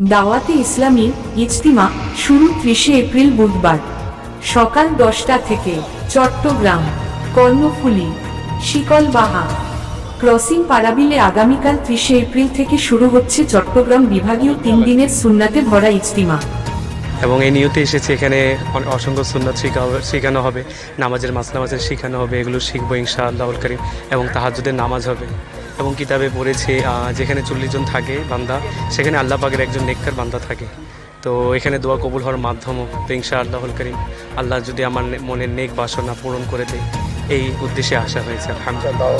দাওয়াতে ইসলামী ইজতিমা শুরু ত্রিশে এপ্রিল বুধবার। সকাল দশটা থেকে চট্টগ্রাম, কর্ণফুলী, শিকলবাহা। ক্রসিং পারাবিলে আগামীকাল ত্রিশে এপ্রিল থেকে শুরু হচ্ছে চট্টগ্রাম বিভাগীয় তিন দিনের সুন্নাতে ভরা ইজতিমা। এবং এই নিয়তে এসেছে এখানে অসংখ্য সুন্নাত শিখা শেখানো হবে। নামাজের মাসলা মাসের শেখানো হবে, এগুলো শিখব ইনশা আল্লাহুল করিম এবং তাহাজুদের নামাজ হবে। এবং কিতাবে পড়েছে যেখানে চল্লিশ জন থাকে বান্দা সেখানে আল্লাহ পাকের একজন নেককার বান্দা থাকে। তো এখানে দোয়া কবুল হওয়ার মাধ্যমও তো ইনশা আল্লাহুল করিম আল্লাহ যদি আমার মনের নেক বাসনা পূরণ করে দেয় এই উদ্দেশ্যে আসা হয়েছে আলহামদুলিল্লাহ।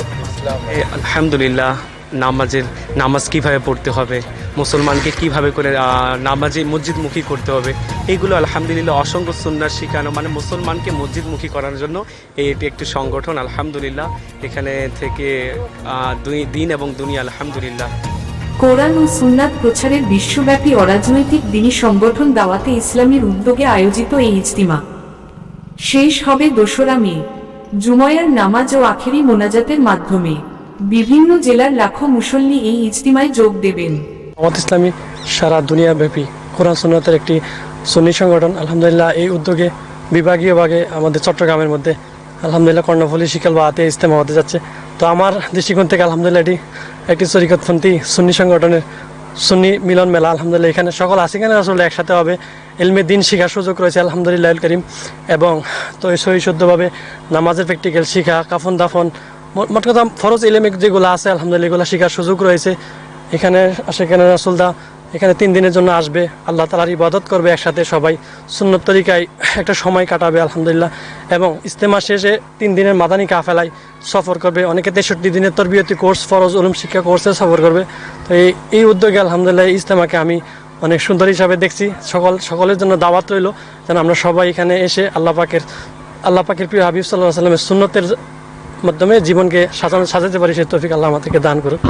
আলহামদুলিল্লাহ। নামাজের নামাজ কীভাবে পড়তে হবে, মুসলমানকে কীভাবে করে নামাজে মসজিদমুখী করতে হবে এইগুলো আলহামদুলিল্লাহ অসংখ্য সুন্নার শিখানো মানে মুসলমানকে মসজিদমুখী করার জন্য এটি একটি সংগঠন আলহামদুলিল্লাহ এখানে থেকে দুই দিন এবং দুনিয়া আলহামদুলিল্লাহ। কোরআন ও সুন্নাত প্রচারের বিশ্বব্যাপী অরাজনৈতিক দিনী সংগঠন দাওয়াতে ইসলামীর উদ্যোগে আয়োজিত এই ইজতিমা। শেষ হবে দোসরা মে, জুময়ার নামাজ ও আখেরি মোনাজাতের মাধ্যমে। বিভিন্ন জেলার লাখো মুসল্লি এই ইজতিমায় যোগ দেবেন। জামাত ইসলামী সারা দুনিয়াব্যাপী কোরআন সুন্নতের একটি সুন্নি সংগঠন, আলহামদুলিল্লাহ, এই উদ্যোগে বিভাগীয়ভাবে আমাদের চট্টগ্রামের মধ্যে আলহামদুলিল্লাহ কর্ণফুলী, শিকাল বা হাতে ইস্তেমা হতে যাচ্ছে। তো আমার দৃষ্টিকোণ থেকে আলহামদুলিল্লাহ এটি একটি শরিকতপন্থী সুন্নি সংগঠনের সুন্নি মিলন মেলা। আলহামদুলিল্লাহ, এখানে সকল আসিখানে আসলে একসাথে হবে। এলমে দিন শিখার সুযোগ রয়েছে আলহামদুলিল্লাহ আল করিম। এবং তো সহি শুদ্ধভাবে নামাজের প্র্যাকটিক্যাল শিখা, কাফন দাফন মোট কথা, ফরজ ইলেমিক যেগুলো আছে, আলহামদুলিল্লাহ, এগুলো শিখার সুযোগ রয়েছে। এখানে সেখানে রাসুলদা এখানে তিন দিনের জন্য আসবে। আল্লাহ তালার ইবাদত করবে একসাথে সবাই। সুন্নত তরিকায় একটা সময় কাটাবে, আলহামদুলিল্লাহ। এবং ইস্তেমা শেষে তিন দিনের মাদানী কাফেলায় সফর করবে। অনেকে তেষট্টি দিনের তরবিয়তি কোর্স, ফরজ উলুম শিক্ষা কোর্সে সফর করবে। তো এই এই উদ্যোগে, আলহামদুলিল্লাহ ইস্তেমাকে আমি অনেক সুন্দর হিসাবে দেখছি। সকল সকলের জন্য দাওয়াত রইল। যেন আমরা সবাই এখানে এসে আল্লাহ পাকের আল্লাহ পাকের প্রিয় হাবিব সাল্লাহ সাল্লামের সুন্নতের মাধ্যমে জীবনকে সাজানো সাজাতে পারি সে তৌফিক আল্লাহ আমাদেরকে দান করুক।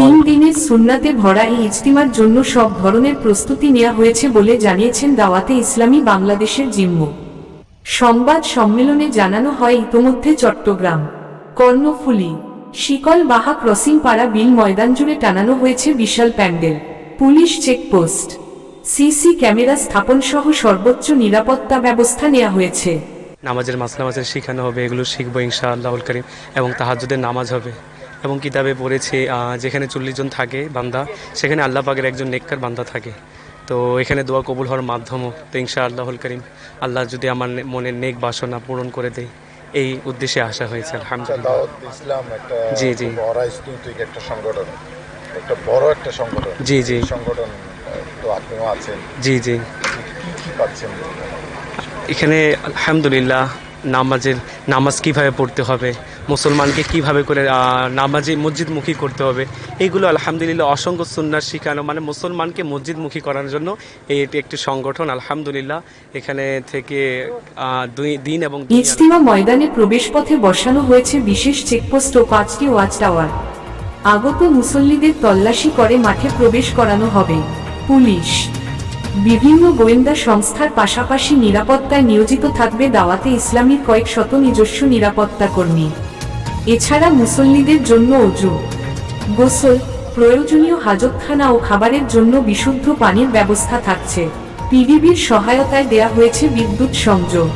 তিন দিনের সুন্নাতে ভরা এই ইজতিমার জন্য সব ধরনের প্রস্তুতি নেওয়া হয়েছে বলে জানিয়েছেন দাওয়াতে ইসলামী বাংলাদেশের জিম্ম। সংবাদ সম্মেলনে জানানো হয় ইতোমধ্যে চট্টগ্রাম। কর্ণফুলী শিকল বাহা ক্রসিং পাড়া বিল ময়দান জুড়ে টানানো হয়েছে বিশাল pandal. Police checkpost. CC camera স্থাপন সহ সর্বোচ্চ নিরাপত্তা ব্যবস্থা নেওয়া হয়েছে। নামাজের মাসলা মাসের শেখানো হবে এগুলো শিখব ইনশা আল্লাহুল করিম এবং তাহাজুদের নামাজ হবে। এবং কিতাবে পড়েছে যেখানে চল্লিশ জন থাকে বান্দা সেখানে আল্লাহ পাকের একজন নেককার বান্দা থাকে। তো এখানে দোয়া কবুল হওয়ার মাধ্যমও তো ইনশা আল্লাহুল করিম আল্লাহ যদি আমার মনের নেক বাসনা পূরণ করে দেয় এই উদ্দেশ্যে আসা হয়েছে আলহামদুলিল্লাহ। একটা জি, জি। একটা সংগঠন একটা বড় একটা সংগঠন। জি, জি। সংগঠন তো আপনিও আছেন। জি জি। কি কি পাচ্ছেন? এখানে আলহামদুলিল্লাহ নামাজের, নামাজ কীভাবে পড়তে হবে, মুসলমানকে কীভাবে করে নামাজে মসজিদমুখী করতে হবে এইগুলো আলহামদুলিল্লাহ অসংখ্য সুন্নার শিখানো মানে মুসলমানকে মসজিদমুখী করার জন্য এটি একটি সংগঠন আলহামদুলিল্লাহ এখানে থেকে দুই, দিন এবং ইজতিমা ময়দানে প্রবেশপথে বসানো হয়েছে বিশেষ চেকপোস্ট ও পাঁচটি ওয়াচ টাওয়ার। আগত মুসল্লিদের তল্লাশি করে মাঠে প্রবেশ করানো হবে। পুলিশ বিভিন্ন গোয়েন্দা সংস্থার পাশাপাশি নিরাপত্তায় নিয়োজিত থাকবে দাওয়াতে ইসলামীর কয়েক শত নিজস্ব নিরাপত্তা কর্মী। এছাড়া মুসল্লিদের জন্য অজু, গোসল, প্রয়োজনীয় হাজতখানা ও খাবারের জন্য বিশুদ্ধ পানির ব্যবস্থা থাকছে। পিডিবির সহায়তায় দেয়া হয়েছে বিদ্যুৎ সংযোগ।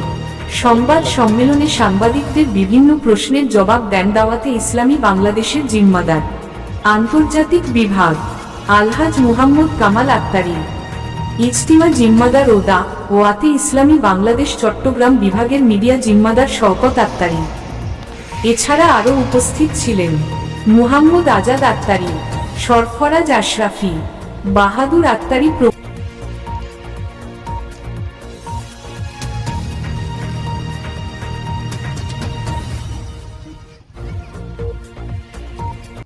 সংবাদ সম্মেলনে সাংবাদিকদের বিভিন্ন প্রশ্নের জবাব দেন দাওয়াতে ইসলামী বাংলাদেশের জিম্মাদার। আন্তর্জাতিক বিভাগ, আলহাজ মুহাম্মদ কামাল আক্তারি। ইজতিমা জিম্মাদার ওদা ও আতে ইসলামী বাংলাদেশ চট্টগ্রাম বিভাগের মিডিয়া জিম্মাদার শওকত আত্মারি এছাড়া আরও উপস্থিত ছিলেন মুহাম্মদ আজাদ আক্তারি, সরফরাজ আশরাফি, বাহাদুর আক্তারি প্র-